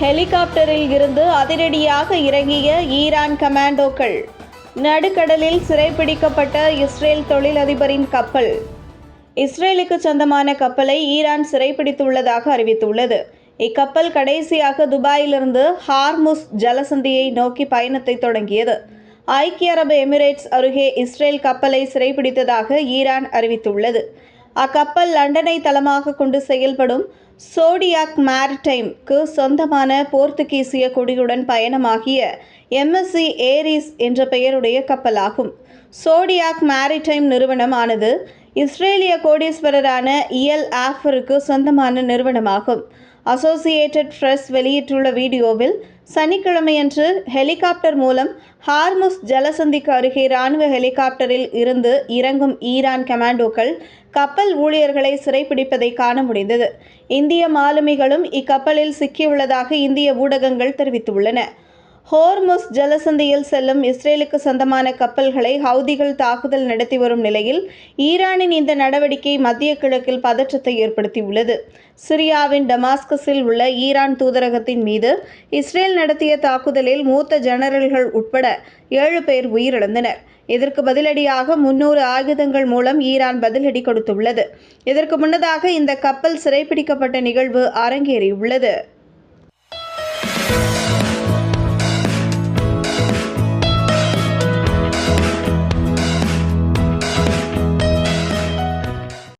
ஹெலிகாப்டரில் இருந்து அதிரடியாக இறங்கிய ஈரான் கமாண்டோக்கள். நடுக்கடலில் சிறைப்பிடிக்கப்பட்ட இஸ்ரேல் தொழிலதிபரின் கப்பல். இஸ்ரேலுக்கு சொந்தமான கப்பலை ஈரான் சிறைப்பிடித்துள்ளதாக அறிவித்துள்ளது. இக்கப்பல் கடைசியாக துபாயிலிருந்து ஹார்முஸ் ஜலசந்தியை நோக்கி பயணத்தை தொடங்கியது. ஐக்கிய அரபு எமிரேட்ஸ் அருகே இஸ்ரேல் கப்பலை சிறைப்பிடித்ததாக ஈரான் அறிவித்துள்ளது. அக்கப்பல் லண்டனை தளமாக கொண்டு செயல்படும் சோடியாக் மேரிடைம்க்கு சொந்தமான போர்த்துகீசிய கொடியுடன் பயணமாகிய எம்எஸ்சி ஏரிஸ் என்ற பெயருடைய கப்பலாகும். சோடியாக் மேரிடைம் நிறுவனமானது இஸ்ரேலிய கோடீஸ்வரரான இயல் ஆஃபருக்கு சொந்தமான நிறுவனமாகும். அசோசியேட்டட் பிரஸ் வெளியிட்டுள்ள வீடியோவில் சனிக்கிழமையன்று ஹெலிகாப்டர் மூலம் ஹார்முஸ் ஜலசந்திக்கு அருகே ராணுவ ஹெலிகாப்டரில் இருந்து இறங்கும் ஈரான் கமாண்டோக்கள் கப்பல் ஊழியர்களை சிறைப்பிடிப்பதை காண முடிந்தது. இந்திய மாலுமிகளும் இக்கப்பலில் சிக்கியுள்ளதாக இந்திய ஊடகங்கள் தெரிவித்துள்ளன. ஹோர்முஸ் ஜலசந்தியில் செல்லும் இஸ்ரேலுக்கு சொந்தமான கப்பல்களை ஹவுதிகள் தாக்குதல் நடத்தி வரும் நிலையில் ஈரானின் இந்த நடவடிக்கை மத்திய கிழக்கில் பதற்றத்தை ஏற்படுத்தியுள்ளது. சிரியாவின் டமாஸ்கஸில் உள்ள ஈரான் தூதரகத்தின் மீது இஸ்ரேல் நடத்திய தாக்குதலில் மூத்த ஜெனரல்கள் உட்பட ஏழு பேர் உயிரிழந்தனர். இதற்கு பதிலடியாக முன்னூறு ஆயுதங்கள் மூலம் ஈரான் பதிலடி கொடுத்துள்ளது. இதற்கு முன்னதாக இந்த கப்பல் சிறைப்பிடிக்கப்பட்ட நிகழ்வு அரங்கேறியுள்ளது.